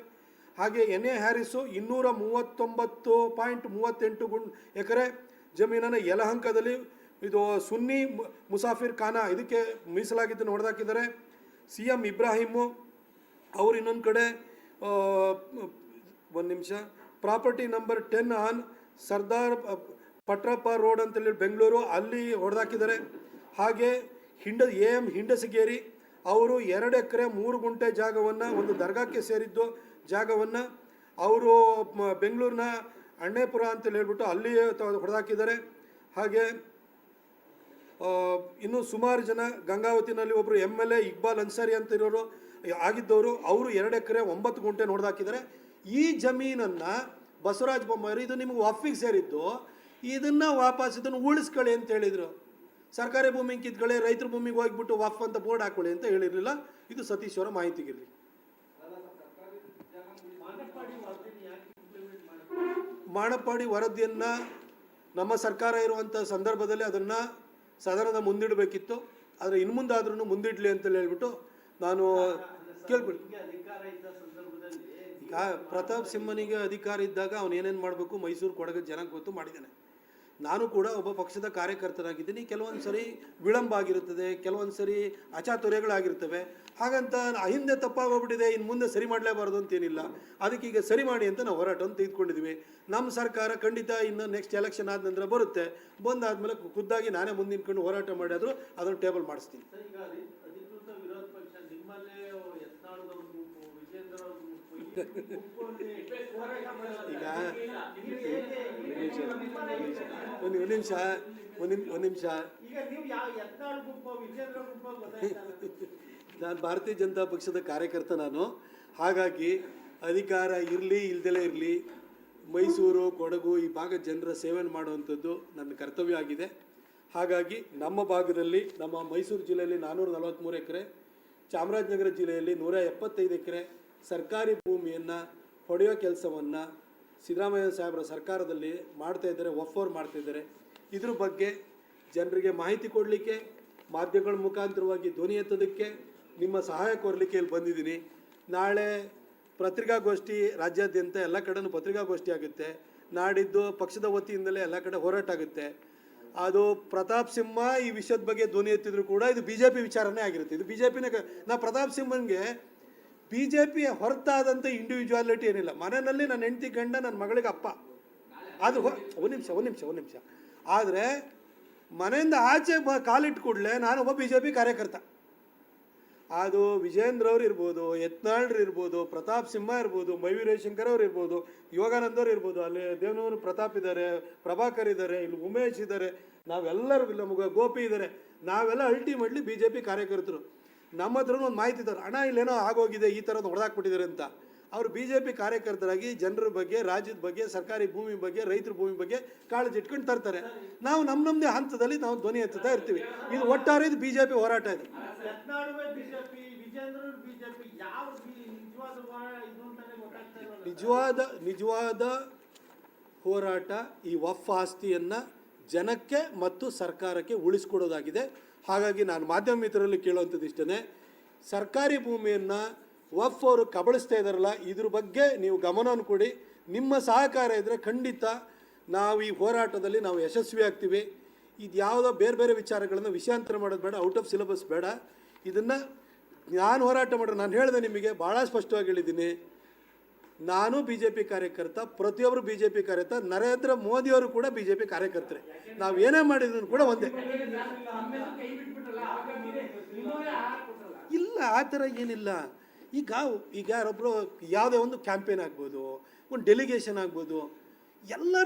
ಹಾಗೆ ಎನ್ ಎ ಹ್ಯಾರಿಸು ಇನ್ನೂರ ಮೂವತ್ತೊಂಬತ್ತು ಪಾಯಿಂಟ್ ಮೂವತ್ತೆಂಟು ಗುಂಡ್ ಎಕರೆ ಜಮೀನನ್ನು ಯಲಹಂಕದಲ್ಲಿ ಇದು ಸುನ್ನಿ ಮುಸಾಫಿರ್ ಖಾನ ಇದಕ್ಕೆ ಮೀಸಲಾಗಿದ್ದನ್ನು ಹೊಡೆದಾಕಿದ್ದಾರೆ. ಸಿ ಎಂ ಇಬ್ರಾಹಿಮು, ಅವರು ಇನ್ನೊಂದು ಕಡೆ ಒಂದು ನಿಮಿಷ. Property number ten on Sardar Patrappa road ಅಂತೇಳಿ ಬೆಂಗಳೂರು, ಅಲ್ಲಿ ಹೊಡೆದಾಕಿದ್ದಾರೆ. ಹಾಗೆ ಹಿಂಡ, ಎ ಎಂ ಹಿಂಡಸಗೇರಿ, ಅವರು ಎರಡು ಎಕರೆ ಮೂರು ಗುಂಟೆ ಜಾಗವನ್ನು, ಒಂದು ದರ್ಗಾಕ್ಕೆ ಸೇರಿದ್ದು ಜಾಗವನ್ನು, ಅವರು ಬೆಂಗಳೂರಿನ ಅಣ್ಣೇಪುರ ಅಂತೇಳಿ ಹೇಳ್ಬಿಟ್ಟು ಅಲ್ಲಿ ಹೊಡೆದಾಕಿದ್ದಾರೆ. ಹಾಗೆ ಇನ್ನು ಸುಮಾರು ಜನ ಗಂಗಾವತಿನಲ್ಲಿ ಒಬ್ಬರು M L A Iqbal Ansari ಅಂತ ಇರೋರು, ಆಗಿದ್ದವರು, ಅವರು ಎರಡು ಎಕರೆ ಒಂಬತ್ತು ಗುಂಟೆ ನೋಡ್ದಾಕಿದ್ದಾರೆ. ಈ ಜಮೀನನ್ನು ಬಸವರಾಜ ಬೊಮ್ಮಾಯಿ ಇದು ನಿಮಗೆ ವಫಿಗೆ ಸೇರಿದ್ದು ಇದನ್ನು ವಾಪಸ್ ಇದನ್ನು ಉಳಿಸ್ಕೊಳ್ಳಿ ಅಂತ ಹೇಳಿದರು. ಸರ್ಕಾರಿ ಭೂಮಿ ಕಿತ್ಕೊಳ್ಳಿ, ರೈತರ ಭೂಮಿಗೆ ಹೋಗ್ಬಿಟ್ಟು ವಫ್ ಅಂತ ಬೋರ್ಡ್ ಹಾಕೊಳ್ಳಿ ಅಂತ ಹೇಳಿರಲಿಲ್ಲ. ಇದು ಸತೀಶ್ ಅವರ ಮಾಹಿತಿಗಿರಲಿ. ಮಾಣಪ್ಪಾಡಿ ವರದಿಯನ್ನು ನಮ್ಮ ಸರ್ಕಾರ ಇರುವಂಥ ಸಂದರ್ಭದಲ್ಲಿ ಅದನ್ನು ಸದನದ ಮುಂದಿಡಬೇಕಿತ್ತು. ಆದರೆ ಇನ್ನು ಮುಂದಾದ್ರೂ ಮುಂದಿಡಲಿ ಅಂತೇಳಿ ಹೇಳ್ಬಿಟ್ಟು ನಾನು ಕೇಳ್ಬಿಟ್ಟು ಪ್ರತಾಪ್ ಸಿಂಹನಿಗೆ ಅಧಿಕಾರ ಇದ್ದಾಗ ಅವನು ಏನೇನು ಮಾಡಬೇಕು ಮೈಸೂರು ಕೊಡಗ ಜನಕ್ಕೆ ಗೊತ್ತು ಮಾಡಿದ್ದಾನೆ. ನಾನು ಕೂಡ ಒಬ್ಬ ಪಕ್ಷದ ಕಾರ್ಯಕರ್ತನಾಗಿದ್ದೀನಿ. ಕೆಲವೊಂದು ಸರಿ ವಿಳಂಬ ಆಗಿರುತ್ತದೆ, ಕೆಲವೊಂದು ಸರಿ ಅಚಾತುರ್ಯಗಳಾಗಿರ್ತವೆ. ಹಾಗಂತ ಹಿಂದೆ ತಪ್ಪಾಗೋಗ್ಬಿಟ್ಟಿದೆ ಇನ್ನು ಮುಂದೆ ಸರಿ ಮಾಡಲೇಬಾರ್ದು ಅಂತೇನಿಲ್ಲ. ಈಗ ಸರಿ ಮಾಡಿ ಅಂತ ನಾವು ಹೋರಾಟವನ್ನು ತೆಗೆದುಕೊಂಡಿದ್ದೀವಿ. ನಮ್ಮ ಸರ್ಕಾರ ಖಂಡಿತ ಇನ್ನು ನೆಕ್ಸ್ಟ್ ಎಲೆಕ್ಷನ್ ಆದ ನಂತರ ಬರುತ್ತೆ. ಬಂದಾದ್ಮೇಲೆ ಖುದ್ದಾಗಿ ನಾನೇ ಮುಂದೆ ನಿಂತ್ಕೊಂಡು ಹೋರಾಟ ಮಾಡಿದ್ರು, ಅದನ್ನು ಟೇಬಲ್ ಮಾಡಿಸ್ತೀನಿ ಸರ್, ಈಗ ಅಧಿ- ಅಧಿಕೃತ ವಿರೋಧ ಪಕ್ಷ ನಿಮ್ಮಲ್ಲೇ ಯತ್ನಾಳದವ್ರ ಗುಂಪು ವಿಜೇಂದ್ರ ಅವ್ರ ಗುಂಪು ಈ ಗುಂಪಲ್ಲಿ ಹೋರಾಟ ಮಾಡಲ್ಲ. ಈಗ ಒಂದು ಒಂದು ನಿಮಿಷ. ಒಂದು ಒಂದು ನಿಮಿಷ. ನಾನು ಭಾರತೀಯ ಜನತಾ ಪಕ್ಷದ ಕಾರ್ಯಕರ್ತ ನಾನು. ಹಾಗಾಗಿ ಅಧಿಕಾರ ಇರಲಿ, ಇಲ್ದಲೇ ಇರಲಿ, ಮೈಸೂರು, ಕೊಡಗು ಈ ಭಾಗದ ಜನರ ಸೇವನೆ ಮಾಡುವಂಥದ್ದು ನನ್ನ ಕರ್ತವ್ಯ ಆಗಿದೆ. ಹಾಗಾಗಿ ನಮ್ಮ ಭಾಗದಲ್ಲಿ, ನಮ್ಮ ಮೈಸೂರು ಜಿಲ್ಲೆಯಲ್ಲಿ ನಾನ್ನೂರ ನಲವತ್ತ್ಮೂರು ಎಕರೆ, ಚಾಮರಾಜನಗರ ಜಿಲ್ಲೆಯಲ್ಲಿ ನೂರ ಎಪ್ಪತ್ತೈದು ಎಕರೆ ಸರ್ಕಾರಿ ಭೂಮಿಯನ್ನು ಹೊಡೆಯೋ ಕೆಲಸವನ್ನು ಸಿದ್ದರಾಮಯ್ಯ ಸಾಹೇಬರ ಸರ್ಕಾರದಲ್ಲಿ ಮಾಡ್ತಾ ಇದ್ದಾರೆ, ಒಫೋರ್ ಮಾಡ್ತಾ ಇದ್ದಾರೆ. ಇದ್ರ ಬಗ್ಗೆ ಜನರಿಗೆ ಮಾಹಿತಿ ಕೊಡಲಿಕ್ಕೆ, ಮಾಧ್ಯಮಗಳ ಮುಖಾಂತರವಾಗಿ ಧ್ವನಿ ಎತ್ತೋದಕ್ಕೆ ನಿಮ್ಮ ಸಹಾಯ ಕೋರಲಿಕ್ಕೆ ಇಲ್ಲಿ ಬಂದಿದ್ದೀನಿ. ನಾಳೆ ಪತ್ರಿಕಾಗೋಷ್ಠಿ ರಾಜ್ಯಾದ್ಯಂತ ಎಲ್ಲ ಕಡೆನೂ ಪತ್ರಿಕಾಗೋಷ್ಠಿ ಆಗುತ್ತೆ. ನಾಡಿದ್ದು ಪಕ್ಷದ ವತಿಯಿಂದಲೇ ಎಲ್ಲ ಕಡೆ ಹೋರಾಟ ಆಗುತ್ತೆ. ಅದು ಪ್ರತಾಪ್ ಸಿಂಹ ಈ ವಿಷಯದ ಬಗ್ಗೆ ಧ್ವನಿ ಎತ್ತಿದ್ರು ಕೂಡ ಇದು ಬಿ ಜೆ ಪಿ ವಿಚಾರನೇ ಆಗಿರುತ್ತೆ. ಇದು ಬಿ ಜೆ ಪಿನೇ ನಾ ಪ್ರತಾಪ್ ಸಿಂಹನ್ಗೆ ಬಿ ಜೆ ಪಿಯ ಹೊರತಾದಂಥ ಇಂಡಿವಿಜುವಾಲಿಟಿ ಏನಿಲ್ಲ. ಮನೆಯಲ್ಲಿ ನನ್ನ ಹೆಂಡತಿ ಗಂಡ ನನ್ನ ಮಗಳಿಗೆ ಅಪ್ಪ. ಹೊ- ಒಂದು ನಿಮಿಷ ಒಂದು ನಿಮಿಷ ಒಂದು ನಿಮಿಷ. ಆದರೆ ಮನೆಯಿಂದ ಆಚೆ ಬ ಕಾಲಿಟ್ಟು ಕೂಡಲೇ ನಾನು ಒಬ್ಬ ಬಿ ಜೆ ಪಿ ಕಾರ್ಯಕರ್ತ. ಅದು ವಿಜೇಂದ್ರ ಅವ್ರು ಇರ್ಬೋದು ಯತ್ನಾಳ್ರು ಇರ್ಬೋದು, ಪ್ರತಾಪ್ ಸಿಂಹ ಇರ್ಬೋದು, ಮಯೂರ್ ಶಂಕರ್ ಅವ್ರು ಇರ್ಬೋದು, ಯೋಗಾನಂದ್ ಅವ್ರು ಇರ್ಬೋದು, ಅಲ್ಲಿ ದೇವನವರು ಪ್ರತಾಪ್ ಇದ್ದಾರೆ, ಪ್ರಭಾಕರ್ ಇದ್ದಾರೆ, ಇಲ್ಲಿ ಉಮೇಶ್ ಇದ್ದಾರೆ. ನಾವೆಲ್ಲರೂ ನಮಗೆ ಗೋಪಿ ಇದ್ದಾರೆ. ನಾವೆಲ್ಲ ಅಲ್ಟಿಮೇಟ್ಲಿ ಬಿ ಜೆ ಪಿ ಕಾರ್ಯಕರ್ತರು. ನಮ್ಮ ಹತ್ರ ಒಂದು ಮಾಹಿತಿ ಇದ್ದಾರೆ ಹಣ ಇಲ್ಲೇನೋ ಆಗೋಗಿದೆ, ಈ ಥರದ್ದು ಹೊಡೆದಾಕ್ಬಿಟ್ಟಿದ್ದಾರೆ ಅಂತ. ಅವರು ಬಿ ಜೆ ಪಿ ಕಾರ್ಯಕರ್ತರಾಗಿ ಜನರ ಬಗ್ಗೆ, ರಾಜ್ಯದ ಬಗ್ಗೆ, ಸರ್ಕಾರಿ ಭೂಮಿ ಬಗ್ಗೆ, ರೈತರ ಭೂಮಿ ಬಗ್ಗೆ ಕಾಳಜಿ ಇಟ್ಕೊಂಡು ತರ್ತಾರೆ. ನಾವು ನಮ್ಮ ನಮ್ಮದೇ ಹಂತದಲ್ಲಿ ನಾವು ಧ್ವನಿ ಎತ್ತುತ್ತಾ ಇರ್ತೀವಿ. ಇದು ಒಟ್ಟಾರೆ ಇದು ಬಿ ಜೆ ಪಿ ಹೋರಾಟ ಇದು ನಿಜವಾದ ನಿಜವಾದ ಹೋರಾಟ ಈ ವಫ್ ಆಸ್ತಿಯನ್ನು ಜನಕ್ಕೆ ಮತ್ತು ಸರ್ಕಾರಕ್ಕೆ ಉಳಿಸ್ಕೊಡೋದಾಗಿದೆ. ಹಾಗಾಗಿ ನಾನು ಮಾಧ್ಯಮ ಮಿತ್ರರಲ್ಲಿ ಕೇಳುವಂಥದ್ದು ಇಷ್ಟೇ ಸರ್ಕಾರಿ ಭೂಮಿಯನ್ನು ವಫ್ ಅವರು ಕಬಳಿಸ್ತಾ ಇದ್ದಾರಲ್ಲ ಇದ್ರ ಬಗ್ಗೆ ನೀವು ಗಮನವನ್ನು ಕೊಡಿ. ನಿಮ್ಮ ಸಹಕಾರ ಇದ್ದರೆ ಖಂಡಿತ ನಾವು ಈ ಹೋರಾಟದಲ್ಲಿ ನಾವು ಯಶಸ್ವಿ ಆಗ್ತೀವಿ. ಇದು ಯಾವುದೋ ಬೇರೆ ಬೇರೆ ವಿಚಾರಗಳನ್ನು ವಿಷಯಾಂತರ ಮಾಡೋದು ಬೇಡ, ಔಟ್ ಆಫ್ ಸಿಲೆಬಸ್ ಬೇಡ. ಇದನ್ನು ನಾನು ಹೋರಾಟ ಮಾಡೋದು, ನಾನು ಹೇಳಿದೆ ನಿಮಗೆ ಭಾಳ ಸ್ಪಷ್ಟವಾಗಿ ಹೇಳಿದ್ದೀನಿ. ನಾನು ಬಿ ಜೆ ಪಿ ಕಾರ್ಯಕರ್ತ ಪ್ರತಿಯೊಬ್ಬರು ಬಿ ಜೆ ಪಿ ಕಾರ್ಯಕರ್ತ, ನರೇಂದ್ರ ಮೋದಿಯವರು ಕೂಡ ಬಿ ಜೆ ಪಿ ಕಾರ್ಯಕರ್ತರೆ. ನಾವು ಏನೇ ಮಾಡಿದ್ರು ಕೂಡ ಒಂದೇ. ಇಲ್ಲ, ಆ ಥರ ಏನಿಲ್ಲ. ಈಗ ಈಗ ಯಾರೊಬ್ಬರು ಯಾವುದೇ ಒಂದು ಕ್ಯಾಂಪೇನ್ ಆಗ್ಬೋದು, ಒಂದು ಡೆಲಿಗೇಷನ್ ಆಗ್ಬೋದು ಎಲ್ಲ